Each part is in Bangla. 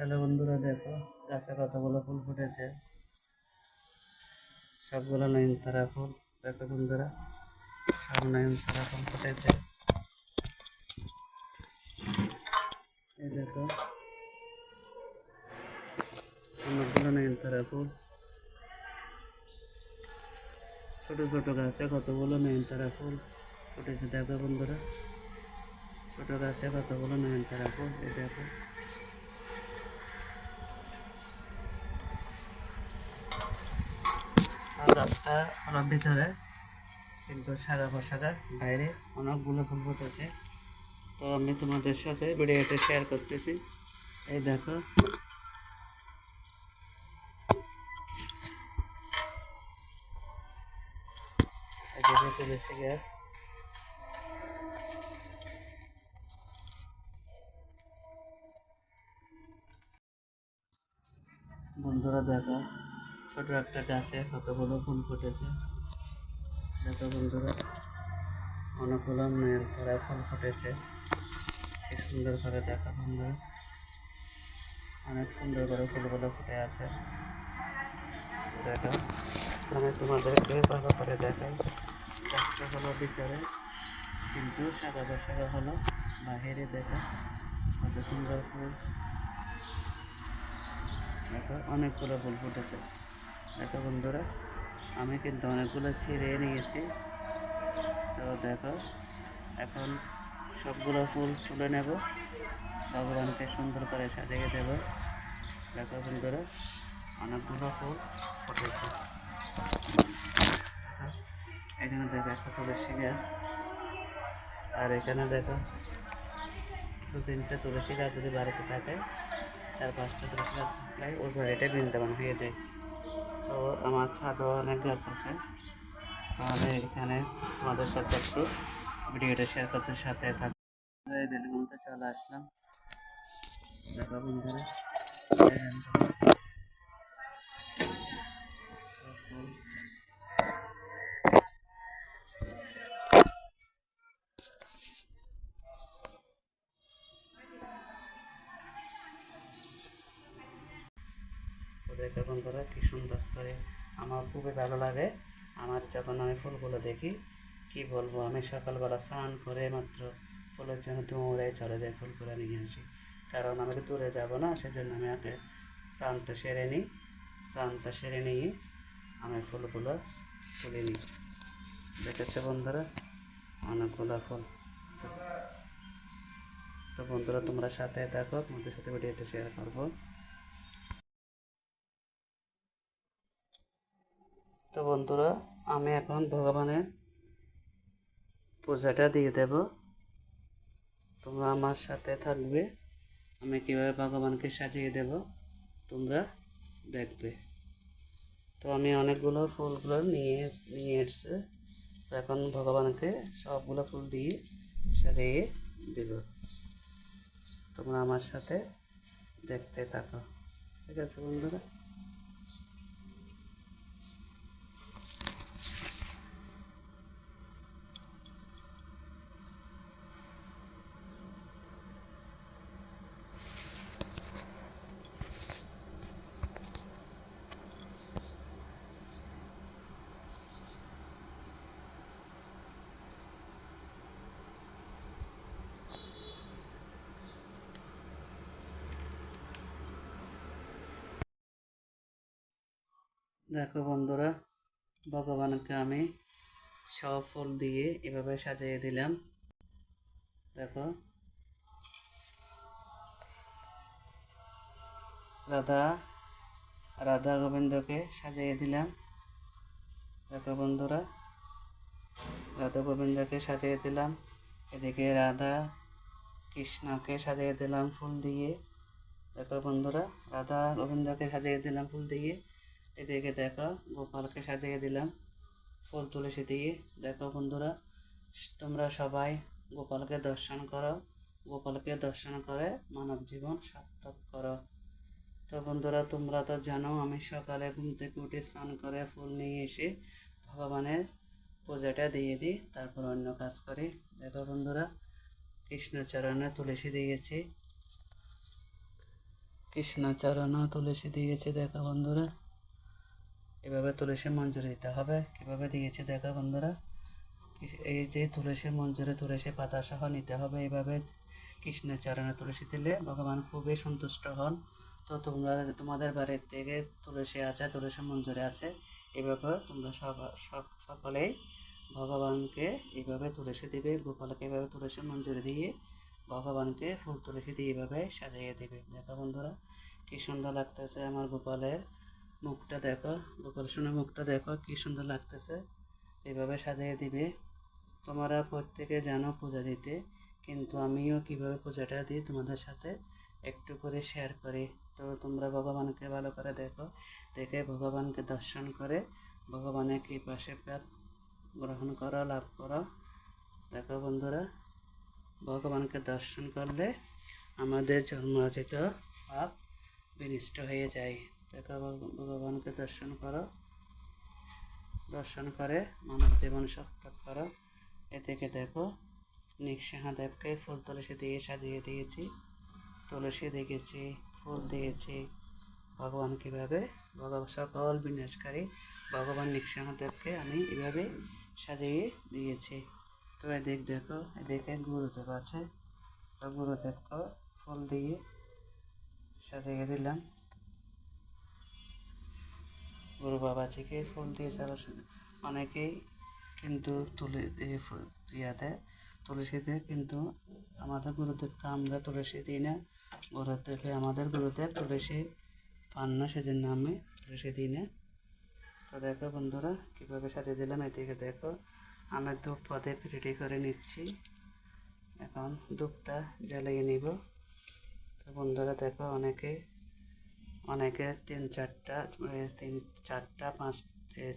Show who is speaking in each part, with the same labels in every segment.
Speaker 1: হ্যালো বন্ধুরা দেখো গাছে কতগুলো ফুল ফুটেছে সবগুলো নয়ন তারা ফুল দেখো বন্ধুরা সব তারা ফুল ফুটেছে এই দেখো অনেকগুলো তারা ফুল ছোট ছোট গাছে কতগুলো নয়ন তারা ফুল ফুটেছে দেখো বন্ধুরা ছোট গাছে কতগুলো নয়ন তারা ফুল এ দেখো গাছটা অনেক ভিতরে কিন্তু সারা বর্ষাটা বাইরে অনেকগুলো ফুল ফুটেছে তো আমি তোমাদের সাথে ভিডিওটা শেয়ার করতেছি এই দেখো তুলসী বন্ধুরা দেখা ছোট একটা গাছে কতগুলো ফুল ফুটেছে দেখো বন্ধুরা অনেকগুলো মেয়ের তারা ফুল ফুটেছে কি সুন্দর করে দেখা বন্ধুরা অনেক সুন্দর করে ফুলগুলো ফুটে আছে দেখো আমি তোমাদেরকে ভালো করে দেখাই গাছটা হলো ভিতরে কিন্তু সাদা বসা হলো বাহিরে দেখো কত সুন্দর ফুল দেখো অনেকগুলো ফুল ফুটেছে দেখো বন্ধুরা আমি কিন্তু অনেকগুলো ছিঁড়ে নিয়েছি তো দেখো এখন সবগুলো ফুল তুলে নেব ভগবানকে সুন্দর করে সাজিয়ে দেব দেখো বন্ধুরা অনেকগুলো ফুল ফুটেছে এখানে দেখো একটা তুলসী গাছ আর এখানে দেখো দু তিনটে তুলসী গাছ যদি বাড়িতে থাকে চার পাঁচটা তুলসী গাছ থাকলে ওর বাড়িটা বৃন্দাবন হয়ে যায় তো আমার ছাদও অনেক গাছ আছে তাহলে এখানে তোমাদের সাথে একটু ভিডিওটা শেয়ার করতে সাথে থাকবে বেলুনতে চলে আসলাম দেখো বন্ধুরা হ্যাঁ, দেখো বন্ধুরা কী সুন্দর তো আমার খুবই ভালো লাগে আমার যখন আমি ফুলগুলো দেখি কি বলবো আমি সকালবেলা স্নান করে মাত্র ফুলের জন্য দৌড়ে চলে যাই ফুলগুলো নিয়ে আসি কারণ তো দূরে যাব না সেজন্য আমি আগে স্নানটা সেরে নিই স্নানটা সেরে নিয়ে আমি ফুলগুলো তুলে নিই দেখেছে বন্ধুরা অনেকগুলো ফুল তো বন্ধুরা তোমরা সাথে থাকো তোমাদের সাথে ভিডিওটা শেয়ার করবো তো বন্ধুরা আমি এখন ভগবানের পূজাটা দিয়ে দেব তোমরা আমার সাথে থাকবে আমি কীভাবে ভগবানকে সাজিয়ে দেব তোমরা দেখবে তো আমি অনেকগুলো ফুলগুলো নিয়ে নিয়ে এসছে এখন ভগবানকে সবগুলো ফুল দিয়ে সাজিয়ে দেব তোমরা আমার সাথে দেখতে থাকো ঠিক আছে বন্ধুরা দেখো বন্ধুরা ভগবানকে আমি সব ফুল দিয়ে এভাবে সাজিয়ে দিলাম দেখো রাধা রাধা গোবিন্দকে সাজিয়ে দিলাম দেখো বন্ধুরা রাধা গোবিন্দকে সাজিয়ে দিলাম এদিকে রাধা কৃষ্ণকে সাজিয়ে দিলাম ফুল দিয়ে দেখো বন্ধুরা রাধা গোবিন্দকে সাজিয়ে দিলাম ফুল দিয়ে এদিকে দেখো গোপালকে সাজিয়ে দিলাম ফুল তুলসী দিয়ে দেখো বন্ধুরা তোমরা সবাই গোপালকে দর্শন করো গোপালকে দর্শন করে মানব জীবন সার্থক করো তো বন্ধুরা তোমরা তো জানো আমি সকালে ঘুম থেকে উঠে স্নান করে ফুল নিয়ে এসে ভগবানের পূজাটা দিয়ে দিই তারপর অন্য কাজ করি দেখো বন্ধুরা কৃষ্ণচরণে তুলসী দিয়েছি কৃষ্ণচরণও তুলসী গেছি দেখো বন্ধুরা এভাবে তুলসী মঞ্জুরি দিতে হবে কীভাবে দিয়েছি দেখো বন্ধুরা এই যে তুলসী মঞ্জুরি তুলসী পাতা সহ নিতে হবে এইভাবে কৃষ্ণের চরণে তুলসী দিলে ভগবান খুবই সন্তুষ্ট হন তো তোমরা তোমাদের বাড়ির থেকে তুলসী আছে তুলসী মঞ্জুরি আছে এভাবে তোমরা সব সব সকলেই ভগবানকে এইভাবে তুলসী দেবে গোপালকে এভাবে তুলসী মঞ্জুরি দিয়ে ভগবানকে ফুল তুলসী দিয়ে এভাবে সাজাইয়ে দেবে দেখো বন্ধুরা কী সুন্দর লাগতেছে আমার গোপালের মুখটা দেখো গোপাল সোনার মুখটা দেখো কি সুন্দর লাগতেছে এভাবে সাজিয়ে দিবে তোমরা প্রত্যেকে জানো পূজা দিতে কিন্তু আমিও কিভাবে পূজাটা দিই তোমাদের সাথে একটু করে শেয়ার করি তো তোমরা ভগবানকে ভালো করে দেখো দেখে ভগবানকে দর্শন করে ভগবানের পাশে আশীর্বাদ গ্রহণ করো লাভ করো দেখো বন্ধুরা ভগবানকে দর্শন করলে আমাদের জন্মার্জিত পাপ বিনিষ্ট হয়ে যায় ভগবানকে দর্শন করো দর্শন করে মানব জীবন সার্থক করো এদিকে দেখো নিঃসাহাদেবকে ফুল তুলসী দিয়ে সাজিয়ে দিয়েছি তুলসী দেখেছি ফুল দিয়েছি ভগবান কীভাবে ভগবান সকল বিনাশকারী ভগবান নিঃসাহাদেবকে আমি এভাবে সাজিয়ে দিয়েছি তো এদিক দেখো এদিকে গুরুদেব আছে তো গুরুদেবকে ফুল দিয়ে সাজিয়ে দিলাম গুরু থেকে ফুল দিয়ে যারা অনেকেই কিন্তু তুলে তুলসী তুলসীতে কিন্তু আমাদের গুরুদেবকে আমরা তুলসী দিই না গুরুদেবে আমাদের গুরুদেব তুলসী পান না সেজন্য আমি তুলসী দিই না তো দেখো বন্ধুরা কীভাবে সাজিয়ে দিলাম এদিকে দেখো আমি ধূপ পদে রেডি করে নিচ্ছি এখন ধূপটা জ্বালিয়ে নিব তো বন্ধুরা দেখো অনেকে অনেকে তিন চারটা তিন চারটা পাঁচ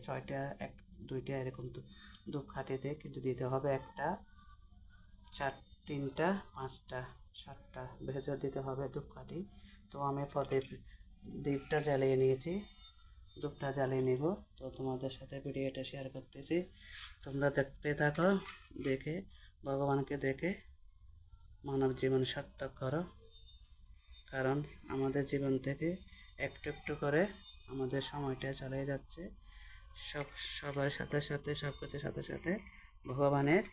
Speaker 1: ছয়টা এক দুইটা এরকম ধূপকাঠিতে কিন্তু দিতে হবে একটা চার তিনটা পাঁচটা সাতটা ভেজর দিতে হবে খাটি তো আমি প্রদীপ দ্বীপটা জ্বালিয়ে নিয়েছি দুপটা জ্বালিয়ে নেব তো তোমাদের সাথে ভিডিওটা শেয়ার করতেছি তোমরা দেখতে থাকো দেখে ভগবানকে দেখে মানব জীবন সার্থক করো কারণ আমাদের জীবন থেকে একটু একটু করে আমাদের সময়টা চালিয়ে যাচ্ছে সব সবার সাথে সাথে সব কিছুর সাথে সাথে ভগবানের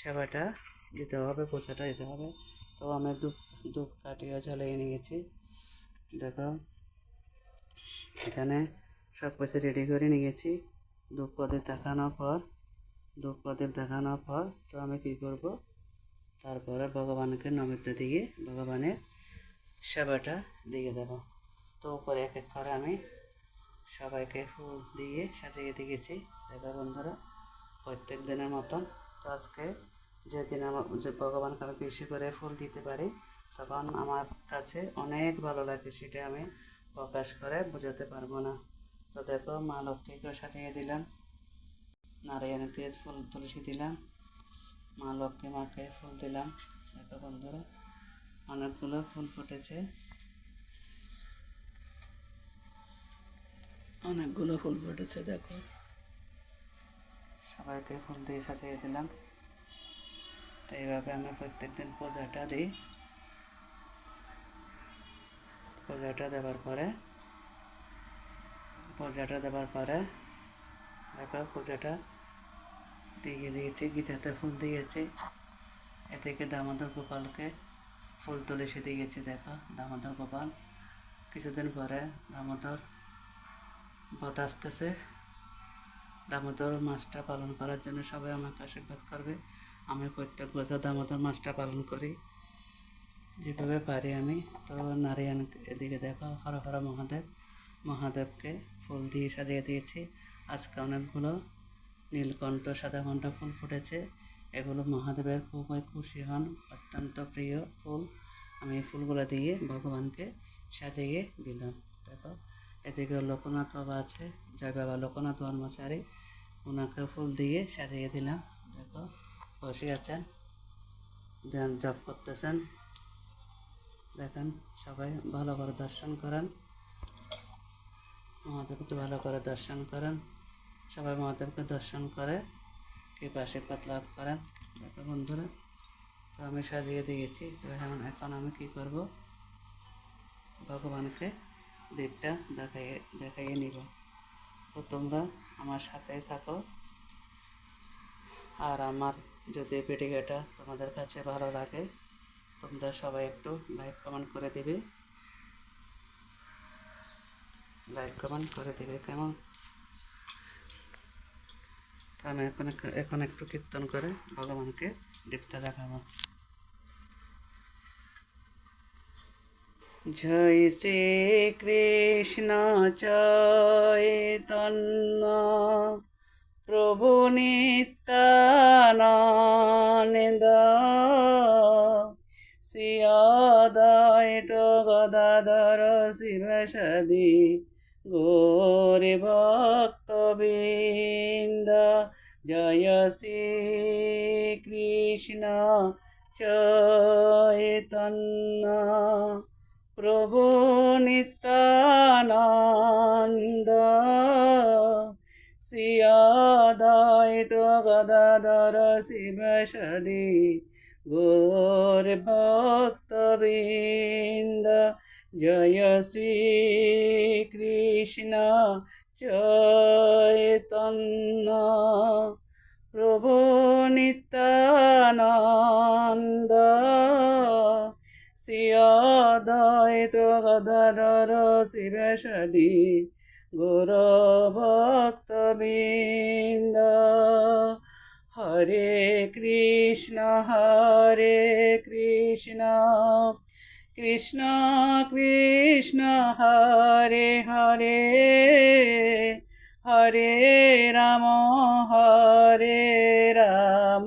Speaker 1: সেবাটা দিতে হবে পূজাটা দিতে হবে তো আমি দুঃখ দুঃখ কাটিয়ে চালিয়ে নিয়েছি দেখো এখানে সব কিছু রেডি করে নিয়েছি দুঃখ প্রদীপ দেখানোর পর দুঃখ প্রদীপ দেখানোর পর তো আমি কি করব তারপরে ভগবানকে নৈবেদ্য দিয়ে ভগবানের সেবাটা দিয়ে দেবো তো উপরে এক এক করে আমি সবাইকে ফুল দিয়ে সাজিয়ে দিয়েছি দেখা বন্ধুরা প্রত্যেক দিনের মতন তো আজকে যেদিন আমার ভগবানকে আমি বেশি করে ফুল দিতে পারি তখন আমার কাছে অনেক ভালো লাগে সেটা আমি প্রকাশ করে বোঝাতে পারবো না তো দেখো মা লক্ষ্মীকেও সাজিয়ে দিলাম নারায়ণকে ফুল তুলসী দিলাম মা লক্ষ্মী মাকে ফুল দিলাম দেখো বন্ধুরা অনেকগুলো ফুল ফুটেছে অনেকগুলো ফুল ফুটেছে দেখো সবাইকে ফুল দিয়ে সাজিয়ে দিলাম তো এইভাবে আমরা প্রত্যেক দিন পূজাটা দিই পূজাটা দেওয়ার পরে পূজাটা দেওয়ার পরে দেখো পূজাটা দিয়ে দিয়েছি গীতাতে ফুল দিয়েছি এদিকে দামোদর গোপালকে ফুল তুলে সে দিয়েছি দেখো দামোদর গোপাল কিছুদিন পরে দামোদর বাতাসতেছে আসতেছে দামোদর মাছটা পালন করার জন্য সবাই আমাকে আশীর্বাদ করবে আমি প্রত্যেক বছর দামোদর মাছটা পালন করি যেভাবে পারি আমি তো নারায়ণ এদিকে দেখো হরা হরা মহাদেব মহাদেবকে ফুল দিয়ে সাজিয়ে দিয়েছি আজকে অনেকগুলো নীলকণ্ঠ সাদা কণ্ঠ ফুল ফুটেছে এগুলো মহাদেবের খুবই খুশি হন অত্যন্ত প্রিয় ফুল আমি ফুলগুলো দিয়ে ভগবানকে সাজিয়ে দিলাম দেখো এদিকে লোকনাথ বাবা আছে জয় বাবা লোকনাথ বর্মচারী ওনাকে ফুল দিয়ে সাজিয়ে দিলাম দেখো বসে আছেন ধ্যান জপ করতেছেন দেখেন সবাই ভালো করে দর্শন করেন মহাদেবকে ভালো করে দর্শন করেন সবাই মহাদেবকে দর্শন করে কৃপা আশীর্বাদ লাভ করেন দেখো বন্ধুরা তো আমি সাজিয়ে দিয়েছি তো এখন এখন আমি কি করব ভগবানকে ডিপটা দেখাইয়ে দেখাইয়ে নিব তো তোমরা আমার সাথে থাকো আর আমার যদি ভিডিওটা তোমাদের কাছে ভালো লাগে তোমরা সবাই একটু লাইক কমেন্ট করে দিবে লাইক কমেন্ট করে দিবে কেমন আমি এখন এখন একটু কীর্তন করে ভগবানকে ডিপটা দেখাবো
Speaker 2: জয় শ্রী কৃষ্ণ চৈতন্য প্রভু নিত্যানন্দ শ্রীয়দয়ত গদাধর শিবসদি গৌরী ভক্তবৃন্দ জয় শ্রী কৃষ্ণ চৈতন্য প্রভু নিত্যানন্দ শ্রিয়দয়িত গদাধর শিব সদী গৌর ভক্তবৃন্দ জয় শ্রী কৃষ্ণ চৈতন্য প্রভু নিত্যানন্দ سيادايت غدر سيرشدي গুরু ভক্ত বৃন্দ হরে কৃষ্ণ হরে কৃষ্ণ কৃষ্ণ কৃষ্ণ হরে হরে হরে রাম হরে রাম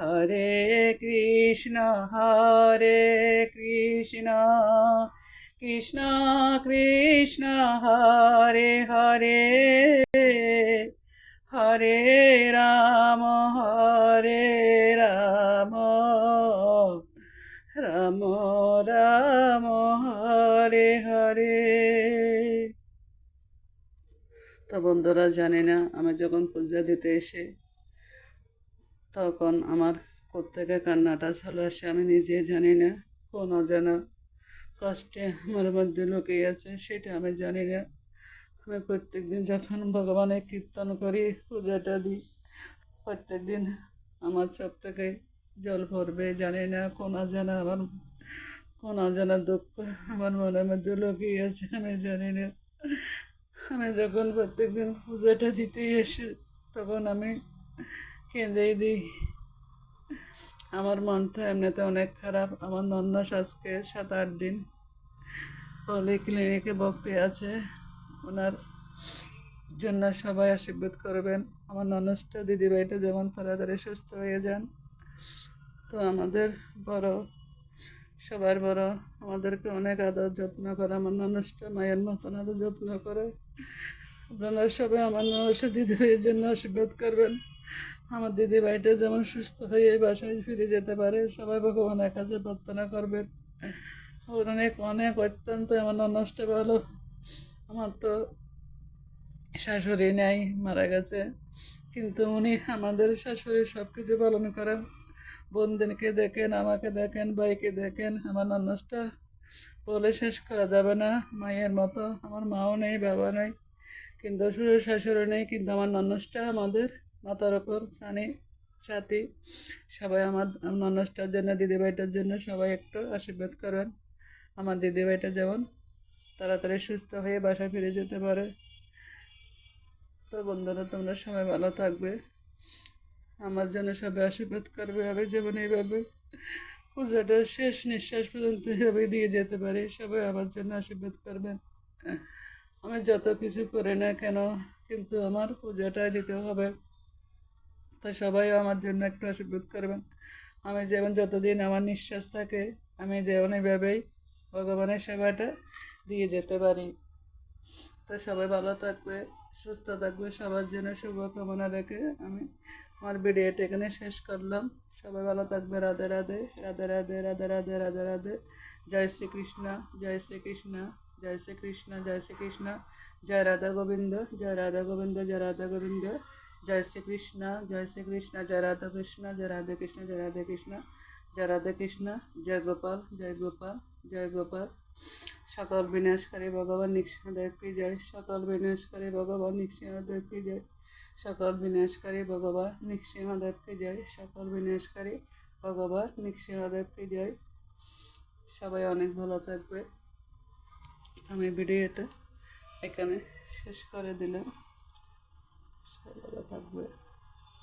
Speaker 2: হরে কৃষ্ণ হরে কৃষ্ণ কৃষ্ণ কৃষ্ণ হরে হরে হরে রাম হরে রাম রাম রাম হরে হরে তো বন্ধুরা জানে না আমার যখন পূজা দিতে এসে তখন আমার কোত্থেকে কান্নাটা চলে আসে আমি নিজে জানি না কোন অজানা কষ্টে আমার মধ্যে লুকিয়ে আছে সেটা আমি জানি না আমি প্রত্যেক দিন যখন ভগবানের কীর্তন করি পূজাটা দিই প্রত্যেক দিন আমার চোখ থেকে জল ভরবে জানি না কোন অজানা আমার কোন অজানা দুঃখ আমার মনের মধ্যে লুকিয়ে আছে আমি জানি না আমি যখন প্রত্যেক দিন পূজাটা দিতেই এসে তখন আমি কেঁদেই দিই আমার মনটা এমনিতে অনেক খারাপ আমার নন্নাস আজকে সাত আট দিন পলি ক্লিনিকে ভক্তি আছে ওনার জন্য সবাই আশীর্বাদ করবেন আমার ননসটা দিদিভাইটা যেমন তাড়াতাড়ি সুস্থ হয়ে যান তো আমাদের বড় সবার বড় আমাদেরকে অনেক আদর যত্ন করে আমার ননসটা মায়ের মতন আদর যত্ন করে আপনারা সবাই আমার দিদি দিদিভাইয়ের জন্য আশীর্বাদ করবেন আমার দিদি ভাইটা যেমন সুস্থ হয়ে বাসায় ফিরে যেতে পারে সবাই ভগবানের কাছে প্রার্থনা করবে ওর অনেক অনেক অত্যন্ত আমার নষ্টেব ভালো আমার তো শাশুড়ি নেই মারা গেছে কিন্তু উনি আমাদের শাশুড়ি সব কিছু পালন করেন বোনদেরকে দেখেন আমাকে দেখেন ভাইকে দেখেন আমার নন্নসটা বলে শেষ করা যাবে না মায়ের মতো আমার মাও নেই বাবা নেই কিন্তু শ্বশুর শাশুড়ি নেই কিন্তু আমার নন্নসটা আমাদের মাথার ওপর ছানি ছাতি সবাই আমার ননসটার জন্য দিদিভাইটার জন্য সবাই একটু আশীর্বাদ করবেন আমার দিদিভাইটা যেমন তাড়াতাড়ি সুস্থ হয়ে বাসায় ফিরে যেতে পারে তো বন্ধুরা তোমরা সবাই ভালো থাকবে আমার জন্য সবাই আশীর্বাদ করবে আমি যেমন এইভাবে পূজাটা শেষ নিঃশ্বাস পর্যন্ত এভাবে দিয়ে যেতে পারি সবাই আমার জন্য আশীর্বাদ করবেন আমি যত কিছু করি না কেন কিন্তু আমার পূজাটাই দিতে হবে তো সবাই আমার জন্য একটু আশীর্বাদ করবেন আমি যেমন যতদিন আমার নিঃশ্বাস থাকে আমি যেমন এইভাবেই ভগবানের সেবাটা দিয়ে যেতে পারি তো সবাই ভালো থাকবে সুস্থ থাকবে সবার জন্য শুভকামনা রেখে আমি আমার ভিডিওটা এখানে শেষ করলাম সবাই ভালো থাকবে রাধে রাধে রাধে রাধে রাধে রাধে রাধে রাধে জয় শ্রীকৃষ্ণ জয় শ্রীকৃষ্ণ জয় শ্রীকৃষ্ণ জয় শ্রীকৃষ্ণ জয় রাধা গোবিন্দ জয় রাধা গোবিন্দ জয় রাধা গোবিন্দ জয় শ্রীকৃষ্ণ জয় শ্রীকৃষ্ণ জয় রাধা কৃষ্ণ জয় রাধা কৃষ্ণ জয় রাধা কৃষ্ণ জয় রাধা কৃষ্ণ জয় গোপাল জয় গোপাল জয় গোপাল সকল বিনাশকারী ভগবান নিঃসদেবকে জয় সকল বিনাশকারী ভগবান নিঃসিংহদেবকে জয় সকল বিনাশকারী ভগবান নিঃসিংহদেবকে জয় সকল বিনাশকারী ভগবান নিঃসিংহদেবকে জয় সবাই অনেক ভালো থাকবে আমি ভিডিওটা এখানে শেষ করে দিলাম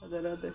Speaker 2: Sai da da